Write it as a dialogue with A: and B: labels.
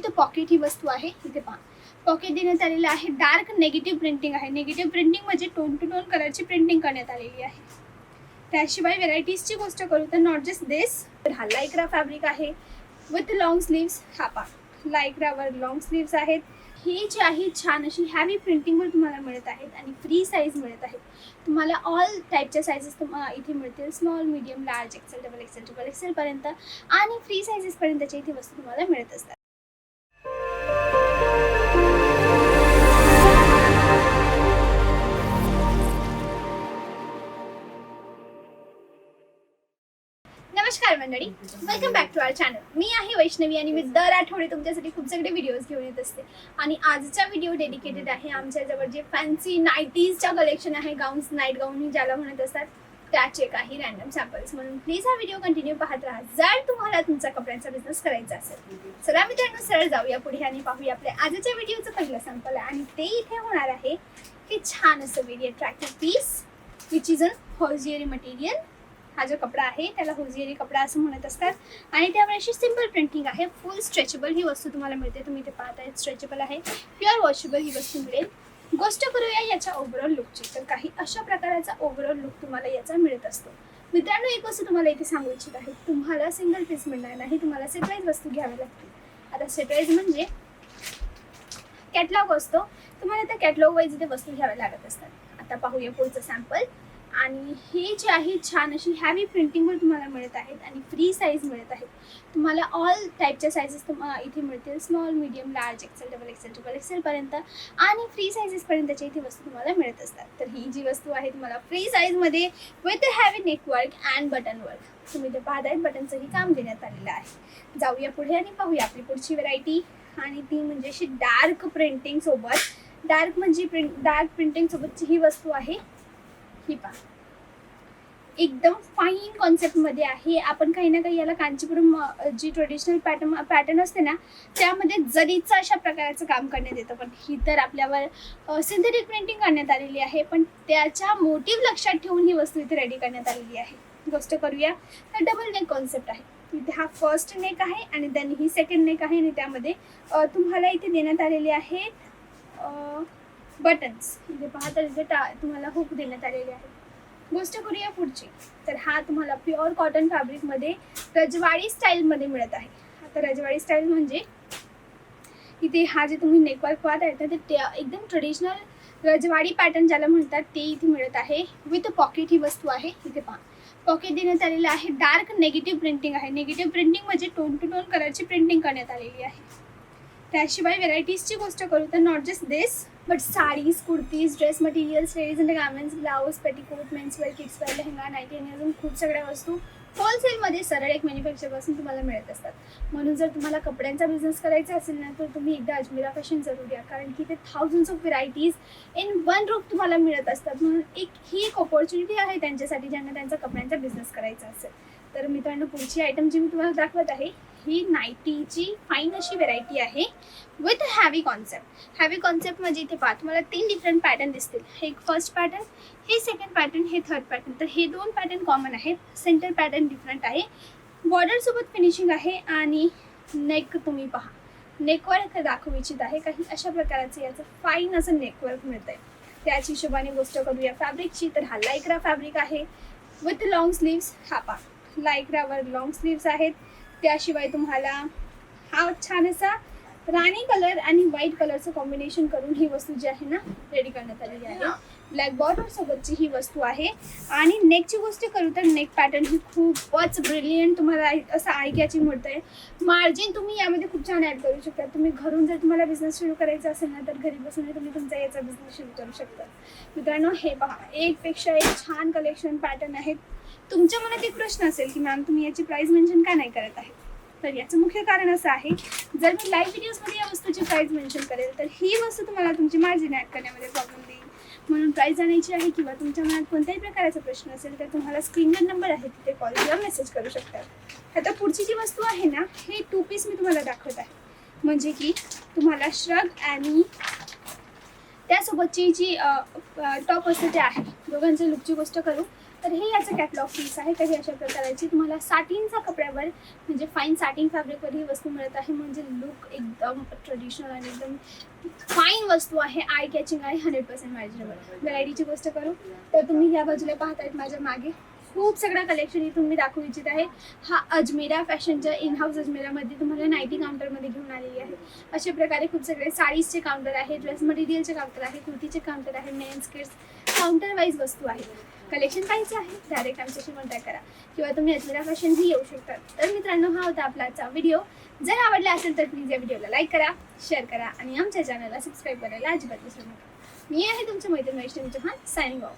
A: With pocket ही वस्तू आहे. इथे पहा. पॉकेट देण्यात आलेलं आहे डार्क नेगेटिव्ह प्रिंटिंग आहे. नेगेटिव्ह प्रिंटिंग म्हणजे टोन टू टोन कलरची प्रिंटिंग करण्यात आलेली आहे. त्याशिवाय व्हेरायटीजची गोष्ट करू तर नॉट जस्ट दिस तर हा लायक्रा फॅब्रिक आहे. विथ लॉंग स्लीव्स हा पा लायक्रावर लॉंग स्लीव्स आहेत. ही जी आहे छान अशी हॅवी प्रिंटिंगवर तुम्हाला मिळत आहेत आणि फ्री साईज मिळत आहेत. तुम्हाला ऑल टाईपच्या साईजेस तुम्हाला इथे मिळतील. Small medium large XL double XL double एक्सेलपर्यंत आणि फ्री साईजेसपर्यंतच्या इथे वस्तू तुम्हाला मिळत असतात. मंडळी welcome back to our channel मी आहे वैष्णवी आणि मी दर आठवडे तुमच्यासाठी खूप सगळे व्हिडिओज घेऊन येत असते. आणि आजचा व्हिडिओ डेडिकेटेड आहे आमच्या जवळ जे फॅन्सी नाईटीजच्या कलेक्शन आहे गाऊन्स नाईट गाऊन ज्याला म्हणत असतात त्याचे काही रॅन्डम सॅम्पल्स म्हणून प्लीज हा व्हिडिओ कंटिन्यू पाहत राहा. जर तुम्हाला तुमचा कपड्यांचा बिझनेस करायचा असेल चला मित्रांनो सरळ जाऊया पुढे आणि पाहूया आपल्या आजच्या व्हिडिओचं पहिलं सॅम्पल आहे. आणि ते इथे होणार आहे की छान असं very attractive piece which is an hosiery material हा जो कपडा आहे त्याला होजियरी कपडा असं म्हणत असतात. आणि त्यावर अशी सिंपल प्रिंटिंग आहे. फुल स्ट्रेचेबल ही वस्तू तुम्हाला मिळते. तुम्ही इथे पाहताय स्ट्रेचेबल आहे. प्युअर वॉशेबल ही वस्तू मिळेल. गोष्ट करूया याच्या ओव्हरऑल लुकची तर काही अशा प्रकाराचा ओव्हरऑल लुक तुम्हाला याचा मिळत असतो. मित्रांनो एक वस्तू तुम्हाला इथे सांगू इच्छित आहे. तुम्हाला सिंगल पीस मिळणार नाही. तुम्हाला सेटवाईज वस्तू घ्याव्या लागतील. आता सेटवाईज म्हणजे कॅटलॉग असतो. तुम्हाला त्या कॅटलॉग वाईज इथे वस्तू घ्याव्या लागत असतात. आता पाहूया पुढचं सॅम्पल आणि हे जे आहे छान अशी हॅवी प्रिंटिंगवर तुम्हाला मिळत आहेत आणि फ्री साईज मिळत आहेत. तुम्हाला ऑल टाईपच्या साईजेस तुम्हाला इथे मिळतील. Small medium large XL double XL double एक्सेलपर्यंत आणि फ्री साईजेसपर्यंतच्या इथे वस्तू तुम्हाला मिळत असतात. तर ही जी वस्तू आहे तुम्हाला फ्री साईजमध्ये with heavy neck work and button work तुम्ही ते पाहताय बटनचंही काम देण्यात आलेलं आहे. जाऊया पुढे आणि पाहूया आपली पुढची व्हरायटी आणि ती म्हणजे अशी डार्क प्रिंटिंग सोबत. डार्क म्हणजे प्रिंट डार्क प्रिंटिंग सोबतची ही वस्तू आहे. ही पहा. एकदम फाईन कॉन्सेप्टमध्ये आहे. आपण काही ना काही याला कांचीपुरम जी ट्रेडिशनल पॅटर्न पॅटर्न असते ना त्यामध्ये जरीचं अशा प्रकारचं काम करण्यात येतं. पण ही तर आपल्यावर सिंथेटिक प्रिंटिंग करण्यात आलेली आहे. पण त्याच्या मोटिव्ह लक्षात ठेवून ही वस्तू इथे रेडी करण्यात आलेली आहे. गोष्ट करूया. तर डबल नेक कॉन्सेप्ट आहे. इथे हा फर्स्ट नेक आहे आणि देन ही सेकंड नेक आहे. आणि त्यामध्ये तुम्हाला इथे देण्यात आलेली आहे बटन्स म्हणजे पाहता तिथे टा तुम्हाला हुक देण्यात आलेले आहे गोष्ट करूया पुढची. तर हा तुम्हाला प्युअर कॉटन फॅब्रिकमध्ये रजवाडी स्टाईलमध्ये मिळत आहे. आता रजवाडी स्टाईल म्हणजे इथे हा जे तुम्ही नेकवर्क पाहत आहे ते त्या- एकदम ट्रेडिशनल रजवाडी पॅटर्न ज्याला म्हणतात ते इथे मिळत आहे. विथ पॉकेट ही वस्तू आहे. इथे पहा. पॉकेट देण्यात आलेलं आहे. डार्क नेगेटिव्ह प्रिंटिंग आहे. नेगेटिव्ह प्रिंटिंग म्हणजे टोन टू टोन कलरची प्रिंटिंग करण्यात आलेली आहे. त्याशिवाय व्हेरायटीजची गोष्ट करू तर not just this but saris kurtis dress materials ladies and garments blouse petticoat menswear kidswear lehenga nighty आणि अजून खूप सगळ्या वस्तू होलसेलमध्ये सरळ एक मॅन्युफॅक्चरपासून तुम्हाला मिळत असतात. म्हणून जर तुम्हाला कपड्यांचा बिझनेस करायचा असेल ना तर तुम्ही एकदा अजमेरा फॅशन जरूर या कारण की ते thousands of varieties in one roof तुम्हाला मिळत असतात. म्हणून एक ही एक ऑपॉर्च्युनिटी आहे त्यांच्यासाठी ज्यांना त्यांचा कपड्यांचा बिझनेस करायचा असेल. तर मित्रांनो पुढची आयटम जी मी तुम्हाला दाखवत आहे ही नाईटीची फाईन अशी व्हेरायटी आहे with heavy concept heavy concept म्हणजे इथे पाहा तुम्हाला तीन डिफरंट पॅटर्न दिसतील. हे एक फर्स्ट पॅटर्न हे सेकंड पॅटर्न हे थर्ड पॅटर्न तर हे दोन पॅटर्न कॉमन आहेत. सेंटर पॅटर्न डिफरंट आहे. बॉर्डरसोबत फिनिशिंग आहे आणि नेक तुम्ही पहा. नेकवर्क दाखवू इच्छित आहे. काही अशा प्रकारचं याचं फाईन असं नेकवर्क मिळतंय. त्याच हिशोबाने गोष्ट करूया. फॅब्रिकची तर हा लायक्रा फॅब्रिक आहे. विथ लॉंग स्लीव्स हा पा लायक्रावर लॉंग स्लीव्स आहेत. त्याशिवाय तुम्हाला हा छान असा राणी कलर आणि व्हाईट कलरचं कॉम्बिनेशन करून ही वस्तू जी आहे ना रेडी करण्यात आलेली आहे. ब्लॅक बॉर्डर सोबतची ही वस्तू आहे. आणि नेकची गोष्ट करू तर नेक पॅटर्न ही खूपच ब्रिलियंट तुम्हाला असं ऐकायची आहे. मार्जिन तुम्ही यामध्ये खूप छान ऍड करू शकता. तुम्ही घरून जर तुम्हाला बिझनेस सुरू करायचा असेल ना तर घरी बसून तुम्ही तुमचा याचा बिझनेस सुरू करू शकता. मित्रांनो हे पहा. एकपेक्षा एक छान कलेक्शन पॅटर्न आहेत तुमच्या मनात एक प्रश्न असेल की मॅम तुम्ही याची प्राइस मेन्शन का नाही करत आहे? तर याचं मुख्य कारण असं आहे जर मी लाईव्ह व्हिडिओजमध्ये या वस्तूची प्राइस मेन्शन करेल तर ही वस्तू तुम्हाला तुमची मार्जिन ॲड करण्यामध्ये प्रॉब्लेम देईल. म्हणून प्राइस जाण्याची आहे किंवा तुमच्या मनात कोणत्याही प्रकारचा प्रश्न असेल तर तुम्हाला स्क्रीनवर नंबर आहे तिथे कॉल किंवा मेसेज करू शकतात आता पुढची जी वस्तू आहे ना हे टू पीस मी तुम्हाला दाखवत आहे. म्हणजे की तुम्हाला श्रग आणि त्यासोबतची जी टॉप असते ते आहे. दोघांच्या लुकची गोष्ट करू. तर हे याचं कॅटलॉग पीस आहे. काही अशा प्रकारची तुम्हाला साटिनच्या कपड्यावर म्हणजे फाईन साटिन फॅब्रिकवर ही वस्तू मिळत आहे. म्हणजे लुक एकदम ट्रेडिशनल आणि एकदम फाईन वस्तू आहे. आय कॅचिंग आहे. हंड्रेड पर्सेंट माझ्यावर व्हरायटीची गोष्ट करू तर तुम्ही या बाजूला पाहतायत माझ्या मागे. खूप सगळं कलेक्शन इथून मी दाखवू इच्छित आहे. हा अजमेरा फॅशनच्या इन हाऊस अजमेरामध्ये तुम्हाला नाईटी काउंटरमध्ये घेऊन आलेली आहे. अशा प्रकारे खूप सगळे साडीजचे काउंटर आहे ड्रेस मटेरियलचे काउंटर आहे कुर्तीचे काउंटर आहे मेन्स किड्स काउंटर वाईज वस्तू आहे. कलेक्शन पाहिजे आहे डायरेक्ट आमच्याशी कॉन्टॅक्ट करा. किंवा तुम्ही अजमेरा फॅशनही येऊ शकता. तर मित्रांनो हा होता आपला आजचा व्हिडिओ जर आवडला असेल तर प्लीज या व्हिडिओला लाईक करा शेअर करा आणि आमच्या चॅनलला सबस्क्राईब करायला अजिबात विसरू नका. मी आहे तुमच्या मैत्रीण वैष्णवी चव्हाण सायनिंग ऑफ